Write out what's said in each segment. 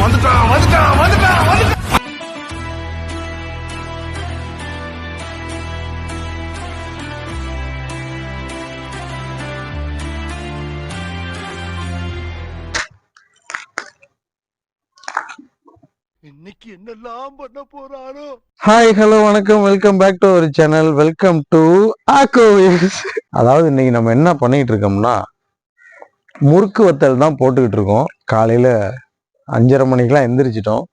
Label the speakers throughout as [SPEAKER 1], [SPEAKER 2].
[SPEAKER 1] வந்துட்டான் வந்துட்டான் வந்துட்டான் வந்துட்டான் வந்துட்டான்.
[SPEAKER 2] இன்னைக்கு என்னெல்லாம் பண்ண போறாரோ
[SPEAKER 3] ஹாய் ஹலோ வணக்கம். Welcome back to our channel welcome to ஆக்கோ அதாவது இன்னைக்கு நம்ம என்ன பண்ணிட்டு இருக்கோம்னா முறுக்கு வத்தல் தான் போட்டுக்கிட்டு இருக்கோம். காலையில அஞ்சரை மணிக்கெலாம் எந்திரிச்சிட்டோம்.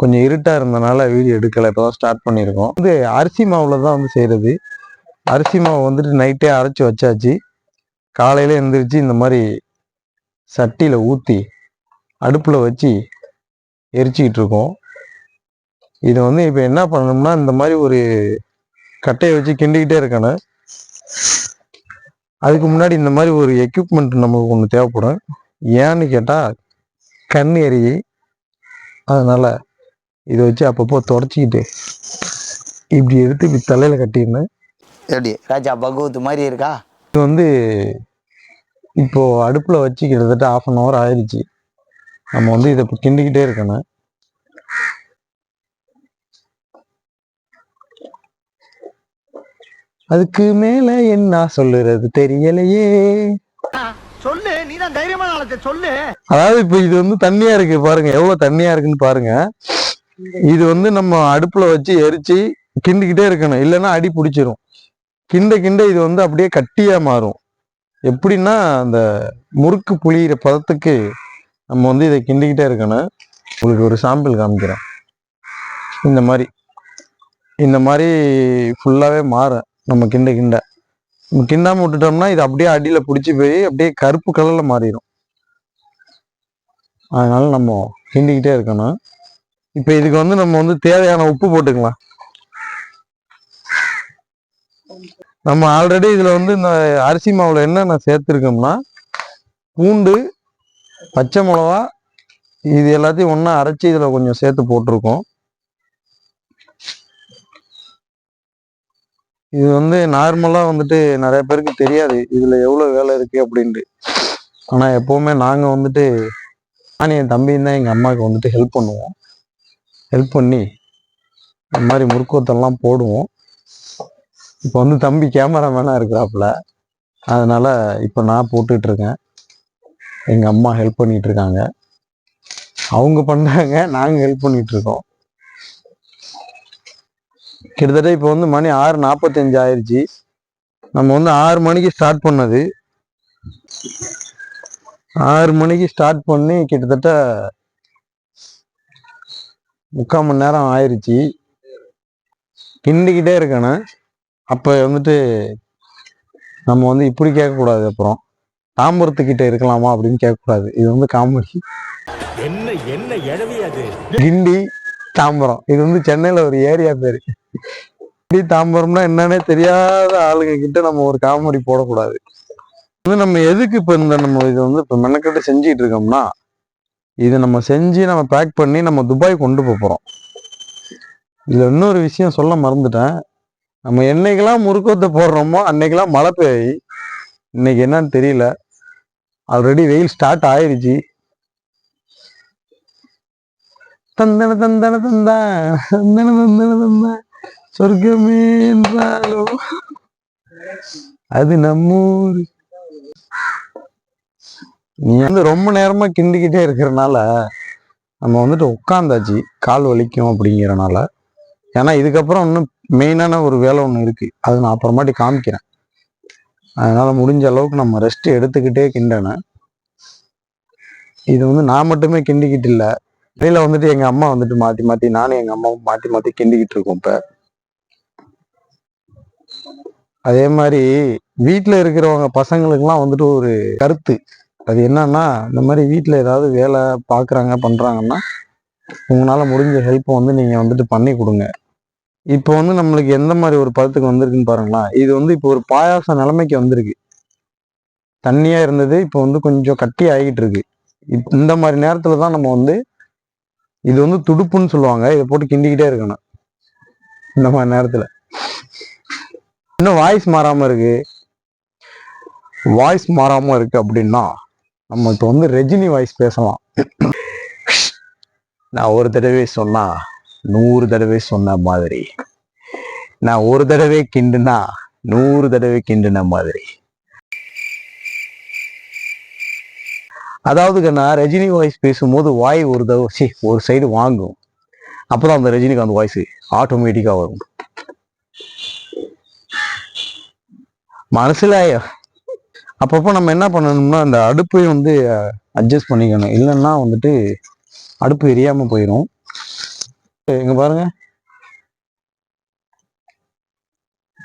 [SPEAKER 3] கொஞ்சம் இருட்டாக இருந்தனால வீடியோ எடுக்கலை தான் ஸ்டார்ட் பண்ணியிருக்கோம். வந்து அரிசி மாவில் தான் வந்து செய்கிறது அரிசி மாவு வந்துட்டு நைட்டே அரைச்சி வச்சாச்சு. காலையில் எந்திரிச்சு இந்த மாதிரி சட்டியில் ஊற்றி அடுப்பில் வச்சு எரிச்சிக்கிட்டு இருக்கோம். இது வந்து இப்போ என்ன பண்ணணும்னா இந்த மாதிரி ஒரு கட்டையை வச்சு கிண்டிக்கிட்டே இருக்கணும். அதுக்கு முன்னாடி இந்த மாதிரி ஒரு எக்யூப்மெண்ட் நமக்கு ஒன்று தேவைப்படும். ஏன்னு கேட்டால் கண் எரியை அதனால இதை வச்சு அப்பப்போ தொடச்சிக்கிட்டு இப்படி எடுத்து இப்படி தலையில் கட்டிடணும்
[SPEAKER 4] எப்படி? ராஜா பகவத் மாதிரி இருக்கா?
[SPEAKER 3] இது வந்து இப்போ அடுப்பில் வச்சு கிட்டத்தட்ட ஆஃப் அன் ஹவர் ஆயிடுச்சு. நம்ம வந்து இதை இப்போ கிண்டிக்கிட்டே இருக்கணும். அதுக்கு மேல என்ன சொல்லுறது தெரியலையே.
[SPEAKER 2] சொல்லு.
[SPEAKER 3] அதாவது இப்போ இது வந்து தண்ணியா இருக்கு பாருங்க. எவ்வளவு தண்ணியா இருக்குன்னு பாருங்க. இது வந்து நம்ம அடுப்புல வச்சு எரிச்சு கிண்டிக்கிட்டே இருக்கணும். இல்லைன்னா அடி பிடிச்சிரும். கிண்ட கிண்ட இது வந்து அப்படியே கட்டியா மாறும். எப்படின்னா அந்த முறுக்கு புளியிற பதத்துக்கு நம்ம வந்து இதை கிண்டிக்கிட்டே இருக்கணும். உங்களுக்கு ஒரு சாம்பிள் காமிக்கிறேன். இந்த மாதிரி. இந்த மாதிரி ஃபுல்லாகவே மாறும். நம்ம கிண்ட கிண்ட. கிண்டாம விட்டுட்டோம்னா இது அப்படியே அடியில பிடிச்சி போய் அப்படியே கருப்பு கலர்ல மாறிடும் அதனால நம்ம கிண்டிக்கிட்டே இருக்கணும். இப்போ இதுக்கு வந்து நம்ம வந்து தேவையான உப்பு போட்டுக்கலாம். நம்ம ஆல்ரெடி இதுல வந்து இந்த அரிசி மாவுல என்னென்ன சேர்த்துருக்கோம்னா பூண்டு பச்சை மிளகா இது எல்லாத்தையும் ஒன்றா அரைச்சி இதுல கொஞ்சம் சேர்த்து போட்டிருக்கோம். இது வந்து நார்மலாக வந்துட்டு நிறைய பேருக்கு தெரியாது. இதில் எவ்வளோ வேலை இருக்குது அப்படின்ட்டு. ஆனால் எப்போவுமே நாங்கள் வந்துட்டு நான் என் தம்பியும் தான் எங்கள் அம்மாவுக்கு வந்துட்டு ஹெல்ப் பண்ணுவோம். ஹெல்ப் பண்ணி இந்த மாதிரி முறுக்கோத்தெல்லாம் போடுவோம். இப்போ வந்து தம்பி கேமராமேனாக இருக்கிறாப்புல. அதனால் இப்போ நான் போட்டுட்டு இருக்கேன். அம்மா ஹெல்ப் பண்ணிகிட்ருக்காங்க இருக்காங்க. அவங்க பண்ணுறாங்க நாங்கள் ஹெல்ப் பண்ணிகிட்ருக்கோம் இருக்கோம். கிட்டத்தட்ட இப்போ வந்து மணி ஆறு நாற்பத்தஞ்சு ஆயிடுச்சு நம்ம வந்து ஆறு மணிக்கு ஸ்டார்ட் பண்ணது. ஆறு மணிக்கு ஸ்டார்ட் பண்ணி கிட்டத்தட்ட முக்கால் மணி நேரம் ஆயிடுச்சு கிண்டிக்கிட்டே இருக்கணும் அப்போ வந்துட்டு நம்ம வந்து இப்படி கேட்கக்கூடாது அப்புறம். தாம்பரத்துக்கிட்ட இருக்கலாமா அப்படின்னு கேட்கக்கூடாது. இது வந்து காமெடி
[SPEAKER 5] என்ன என்ன
[SPEAKER 3] கிண்டி தாம்பரம். இது வந்து சென்னையில ஒரு ஏரியா பேரு. இப்படி தாம்பரம்னா என்னன்னே தெரியாத ஆளுங்க கிட்ட நம்ம ஒரு காமெடி போடக்கூடாது. இது நம்ம எதுக்கு இப்ப இந்த நம்ம இது வந்து இப்ப மெனக்கெட்டு செஞ்சுட்டு இருக்கோம்னா இது நம்ம செஞ்சு நம்ம பேக் பண்ணி நம்ம துபாய் கொண்டு போறோம். இதுல இன்னொரு விஷயம் சொல்ல மறந்துட்டேன். நம்ம என்னைக்கெல்லாம் முறுக்கத்தை போடுறோமோ அன்னைக்கெல்லாம் மழை பெய் இன்னைக்கு என்னன்னு தெரியல. ஆல்ரெடி வெயில் ஸ்டார்ட் ஆயிடுச்சு தந்தன தந்தன தந்தா தந்தன தந்தன தந்தா. சொர்க்கமே என்றாலும் அது நம்மூர். நீ வந்து ரொம்ப நேரமா கிண்டிக்கிட்டே இருக்கிறனால நம்ம வந்துட்டு உட்காந்தாச்சு கால் வலிக்கும் அப்படிங்கிறனால. ஏன்னா இதுக்கப்புறம் இன்னும் மெயினான ஒரு வேலை ஒன்று இருக்கு. அது நான் அப்புறமாட்டி காமிக்கிறேன். அதனால முடிஞ்ச அளவுக்கு நம்ம ரெஸ்ட் எடுத்துக்கிட்டே கிண்டனேன் இது வந்து நான் மட்டுமே கிண்டிக்கிட்டு இல்லை. இடையில வந்துட்டு எங்க அம்மா வந்துட்டு மாத்தி மாத்தி நானும் எங்க அம்மாவும் மாத்தி மாத்தி கிண்டிக்கிட்டு இருக்கோம் இப்ப. அதே மாதிரி வீட்டுல இருக்கிறவங்க பசங்களுக்குலாம் வந்துட்டு ஒரு கருத்து. அது என்னன்னா இந்த மாதிரி வீட்டுல ஏதாவது வேலை பார்க்குறாங்க பண்றாங்கன்னா உங்களால முடிஞ்ச ஹெல்ப் வந்து நீங்க வந்துட்டு பண்ணி கொடுங்க. இப்போ வந்து நம்மளுக்கு எந்த மாதிரி ஒரு பதத்துக்கு வந்திருக்குன்னு பாருங்களேன். இது வந்து இப்போ ஒரு பாயாச நிலைமைக்கு வந்திருக்கு. தண்ணியா இருந்தது இப்போ வந்து கொஞ்சம் கட்டி ஆகிட்டு இருக்கு. இப்- இந்த மாதிரி நேரத்துல தான் நம்ம வந்து இது வந்து துடுப்புன்னு சொல்லுவாங்க. இதை போட்டு கிண்டிக்கிட்டே இருக்கணும். இந்த மாதிரி நேரத்துல. இன்னும் வாய்ஸ் மாறாமல் இருக்கு. வாய்ஸ் மாறாம இருக்கு அப்படின்னா நம்ம இப்போ வந்து ரஜினி வாய்ஸ் பேசலாம். நான் ஒரு தடவை சொன்னா நூறு தடவை சொன்ன மாதிரி. நான் ஒரு தடவை கிண்டுனா நூறு தடவை கிண்டுன மாதிரி. அதாவது கண்ணா ரஜினி வாய்ஸ் பேசும்போது வாய் ஒரு தடவை ஒரு சைடு வாங்கும். அப்போதான் அந்த ரஜினிகாந்த் வாய்ஸ் ஆட்டோமேட்டிக்காக வரும். மனசுல அப்பப்போ நம்ம என்ன பண்ணணும்னா அந்த அடுப்பையும் வந்து அட்ஜஸ்ட் பண்ணிக்கணும். இல்லைன்னா வந்துட்டு அடுப்பு எரியாமல் போயிடும் இங்க பாருங்க.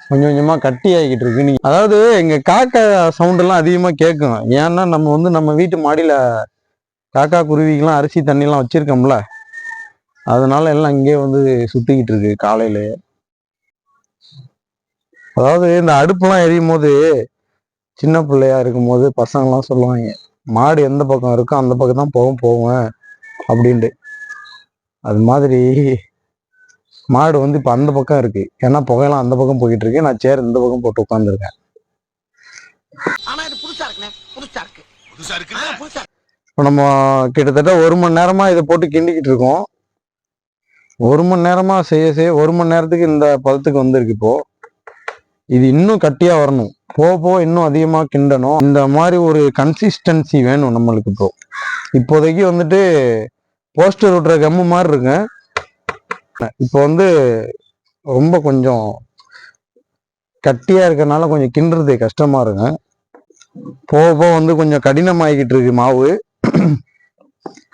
[SPEAKER 3] கொஞ்சம் கொஞ்சமா கட்டி ஆகிக்கிட்டு இருக்கு. நீங்க அதாவது எங்க காக்கா சவுண்ட் எல்லாம் அதிகமா கேட்கும் ஏன்னா நம்ம வந்து நம்ம வீட்டு மாடியில காக்கா குருவிக்கெல்லாம் அரிசி தண்ணியெலாம் வச்சிருக்கோம்ல. அதனால எல்லாம் இங்கே வந்து சுத்திக்கிட்டு இருக்கு காலையிலேயே. அதாவது இந்த அடுப்புலாம் எரியும் போது சின்ன பிள்ளையா இருக்கும்போது பசங்கள்லாம் சொல்லுவாங்க மாடு எந்த பக்கம் இருக்கோ அந்த பக்கம் தான் போகும் போவேன் அப்படின்ட்டு. அது மாதிரி மாடு வந்து இப்போ அந்த பக்கம் இருக்கு. ஏன்னா புகையெல்லாம் அந்த பக்கம் போயிட்டு இருக்கு. நான் சேர் இந்த பக்கம் போட்டு உட்காந்துருக்கேன் இப்போ நம்ம கிட்டத்தட்ட ஒரு மணி நேரமா இதை போட்டு கிண்டிக்கிட்டு இருக்கோம். ஒரு மணி நேரமா செய்ய செய்ய ஒரு மணி நேரத்துக்கு இந்த பதத்துக்கு வந்திருக்கு இப்போ. இது இன்னும் கட்டியா வரணும். போக போக இன்னும் அதிகமா கிண்டணும். இந்த மாதிரி ஒரு கன்சிஸ்டன்சி வேணும் நம்மளுக்கு இப்போ இப்போதைக்கு வந்துட்டு போஸ்டர் விட்டுற கம்மு மாதிரி இருக்கு இப்போ வந்து ரொம்ப கொஞ்சம் கட்டியா இருக்கனால கொஞ்சம் கிண்டுறது கஷ்டமா இருக்கு போக போக வந்து கொஞ்சம் கடினமாகிக்கிட்டு இருக்கு மாவு.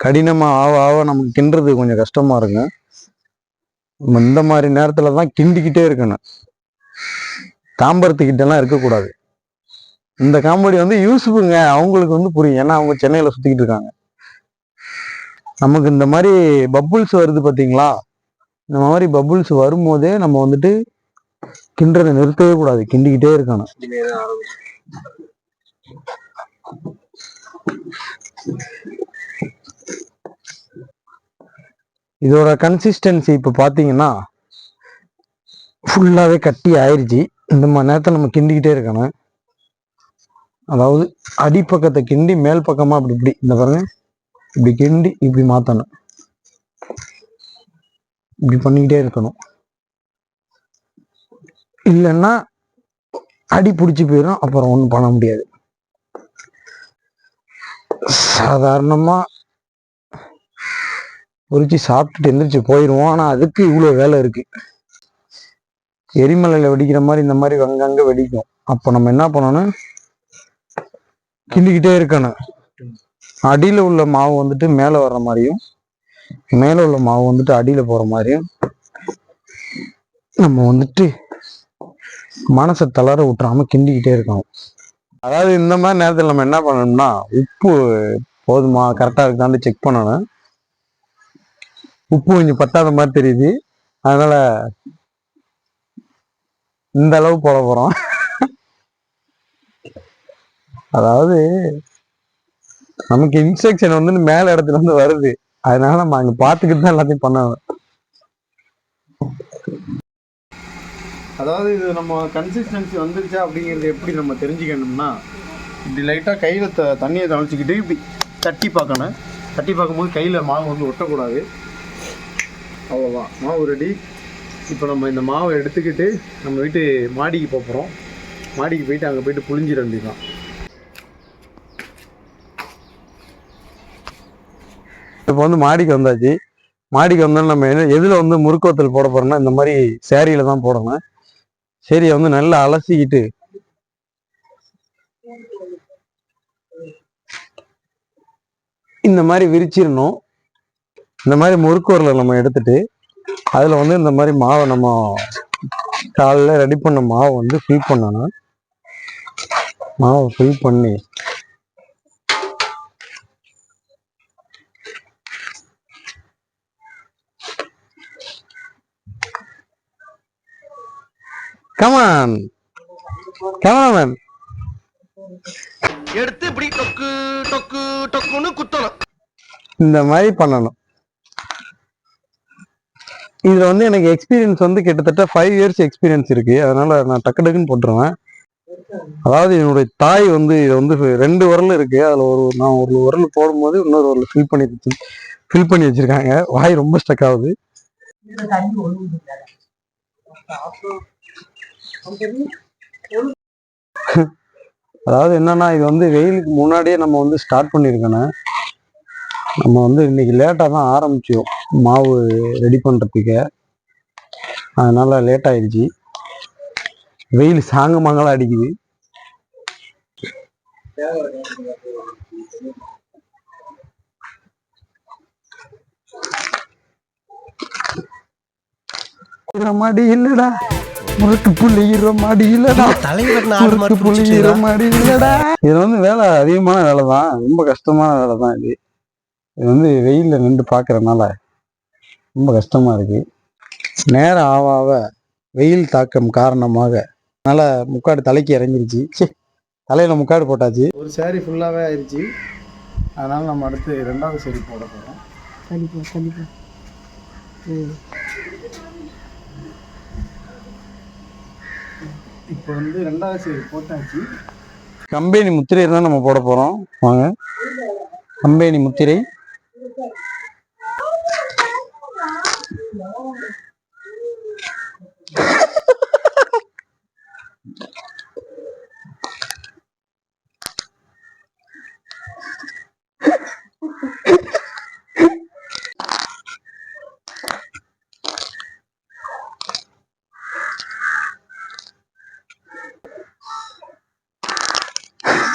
[SPEAKER 3] கடினமா ஆவ ஆவ நமக்கு கிண்டுறது கொஞ்சம் கஷ்டமா இருங்க இந்த மாதிரி நேரத்துல தான் கிண்டிக்கிட்டே இருக்கணும். தாம்பரத்துக்கிட்டலாம் இருக்கக்கூடாது. இந்த காமெடி வந்து யூஸ்ஃபுங்க அவங்களுக்கு வந்து புரியும். ஏன்னா அவங்க சென்னையில் சுற்றிக்கிட்டு இருக்காங்க. நமக்கு இந்த மாதிரி பப்புள்ஸ் வருது பார்த்தீங்களா இந்த மாதிரி பப்புள்ஸ் வரும்போதே நம்ம வந்துட்டு கிண்டுறதை நிறுத்தவே கூடாது. கிண்டிக்கிட்டே இருக்கணும். இதோட கன்சிஸ்டன்சி இப்போ பார்த்தீங்கன்னா ஃபுல்லாகவே கட்டி ஆயிடுச்சு இந்த மாதிரி நேரத்தில் நம்ம கிண்டிக்கிட்டே இருக்கணும். அதாவது அடிப்பக்கத்தை கிண்டி மேல் பக்கமாக அப்படி இப்படி இந்த பாருங்க. இப்படி கிண்டி இப்படி மாற்றணும் இப்படி பண்ணிக்கிட்டே இருக்கணும். இல்லைன்னா அடி பிடிச்சி போயிடும் அப்புறம் ஒன்றும் பண்ண முடியாது. சாதாரணமாக பொறிச்சு சாப்பிட்டுட்டு எந்திரிச்சு போயிடுவோம் ஆனால் அதுக்கு இவ்வளோ வேலை இருக்கு. எரிமலையில் வெடிக்கிற மாதிரி இந்த மாதிரி அங்கங்க வெடிக்கும். அப்போ நம்ம என்ன பண்ணணும்? கிண்டிக்கிட்டே இருக்கணும். அடியில் உள்ள மாவு வந்துட்டு மேலே வர்ற மாதிரியும் மேலே உள்ள மாவு வந்துட்டு அடியில் போகிற மாதிரியும் நம்ம வந்துட்டு மனசை தளர விட்டுறாம கிண்டிக்கிட்டே இருக்கணும். அதாவது இந்த மாதிரி நேரத்தில் நம்ம என்ன பண்ணணும்னா உப்பு போதுமா? கரெக்டாக இருக்கான்னு செக் பண்ணணும். உப்பு கொஞ்சம் பத்தாத மாதிரி தெரியுது. அதனால இந்த அளவு போட போறோம். அதாவது நமக்கு இன்ஸ்ட்ரக்ஷன் வந்து மேல இடத்துல இருந்து வருது. அதனால நம்ம அங்க பாத்துக்கிட்டு தான் எல்லாத்தையும் பண்ணணும். அதாவது இது நம்ம கன்சிஸ்டன்சி வந்துருச்சா அப்படிங்கிறது எப்படி நம்ம தெரிஞ்சுக்கணும்னா இப்படி லைட்டாக கையில் த தண்ணியை தொலைச்சிக்கிட்டு இப்படி தட்டி பார்க்கணும். தட்டி பார்க்கும்போது கையில் மாவு வந்து ஒட்டக்கூடாது. அவ்வளோதான் மாவு ரெடி இப்போ நம்ம இந்த மாவை எடுத்துக்கிட்டு நம்ம வீட்டு மாடிக்கு போகிறோம் மாடிக்கு போயிட்டு அங்கே போயிட்டு புளிஞ்சிட வேண்டியதான் இப்போ வந்து மாடிக்கு வந்தாச்சு. மாடிக்கு வந்தாலும் நம்ம என்ன எதில் வந்து முறுக்கோத்தல் போட போகிறோம்னா இந்த மாதிரி சேரீயில் தான் போடணும். சேரியை வந்து நல்லா அலசிக்கிட்டு. இந்த மாதிரி விரிச்சிடணும். இந்த மாதிரி முறுக்கோரில் நம்ம எடுத்துட்டு அதில் வந்து இந்த மாதிரி மாவை நம்ம காலைல ரெடி பண்ண மாவை வந்து ஃபில் பண்ணணும். மாவை ஃபில் பண்ணி கமான் கமான்
[SPEAKER 2] எடுத்து இப்படி டொக்கு டொக்கு டொக்குன்னு குத்தணும்.
[SPEAKER 3] இந்த மாதிரி பண்ணணும். இதில் வந்து எனக்கு எக்ஸ்பீரியன்ஸ் வந்து கிட்டத்தட்ட ஃபைவ் இயர்ஸ் எக்ஸ்பீரியன்ஸ் இருக்குது அதனால் நான் டக்கு டக்குன்னு போட்டுருவேன். அதாவது என்னுடைய தாய் வந்து இது வந்து ரெண்டு உரல் இருக்குது அதில் ஒரு நான் ஒரு உரல் போடும்போது இன்னொரு உரல் ஃபில் பண்ணி ஃபில் பண்ணி வச்சுருக்காங்க. வாய் ரொம்ப ஸ்டக் ஆகுது. அதாவது என்னன்னா இது வந்து வெயிலுக்கு முன்னாடியே நம்ம வந்து ஸ்டார்ட் பண்ணியிருக்கணும் நம்ம வந்து இன்னைக்கு லேட்டாக தான் ஆரம்பிச்சோம். மாவு ரெடி பண்ணுறதுக்கு அதனால லேட் ஆயிடுச்சு. வெயில் சாங்க மங்களா அடிக்குது. மாடி இல்லடா. முறுக்கு புள்ளி ஈர மாடி இல்லடா
[SPEAKER 1] தலைவர்
[SPEAKER 3] முறுக்கு புள்ளி ஈர மாடி இல்லடா. இது வந்து வேலை அதிகமான வேலை தான் ரொம்ப கஷ்டமான வேலை தான் இது. இது வந்து வெயில்ல நின்று பார்க்கறதுனால. ரொம்ப கஷ்டமா இருக்கு. நேரம் ஆவ ஆவ வெயில் தாக்கம் காரணமாக அதனால முக்காடு தலைக்கு இறங்கிருச்சு. ச்சே, தலையில முக்காடு போட்டாச்சு. ஒரு saree ஃபுல்லாவே ஆயிருச்சு. அதனால நம்ம அடுத்து ரெண்டாவது saree போட போறோம்.
[SPEAKER 6] கண்டிப்பா கண்டிப்பா.
[SPEAKER 3] இப்போ வந்து ரெண்டாவது சைடு போட்டாச்சு. கம்பெனி முத்திரை தான் நம்ம போட போறோம். வாங்க. கம்பெனி முத்திரை.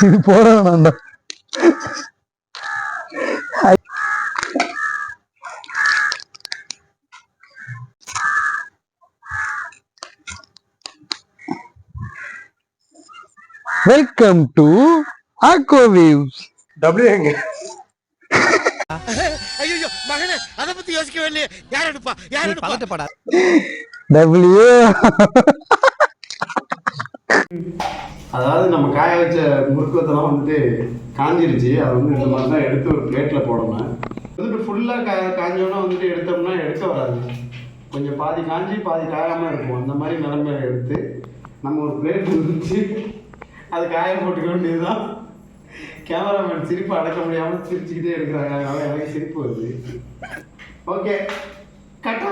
[SPEAKER 3] இது போட வேணாம்டா வெல்கம் டு ஆக்கோ வேவ்ஸ்
[SPEAKER 1] டபிள்யூ எங்க?
[SPEAKER 2] ஐயோ மகனே அத பத்தி யோசிக்கவே இல்லையே. யார் எடுப்பா? யார் எடுப்பா?
[SPEAKER 3] டபிள்யூ
[SPEAKER 7] அதாவது நம்ம காய வச்ச முறுக்குவத்தெல்லாம் வந்துட்டு காஞ்சிருச்சு. அதை வந்து இந்த மாதிரி தான் எடுத்து ஒரு பிளேட்டில் போடணும். வந்துட்டு ஃபுல்லாக கா காஞ்சோன்னா வந்துட்டு எடுத்தோம்னா எடுக்க வராது. கொஞ்சம் பாதி காஞ்சி பாதி காயாமல் இருக்கும். அந்த மாதிரி நிலமையில எடுத்து நம்ம ஒரு பிளேட் வச்சு அது காய போட்டுக்க வேண்டியதுதான். கேமராமேன் சிரிப்பு அடக்க முடியாமல் சிரிச்சுக்கிட்டே இருக்கிறாங்க. அதனால எனக்கு சிரிப்பு வருது. ஓகே கட்டா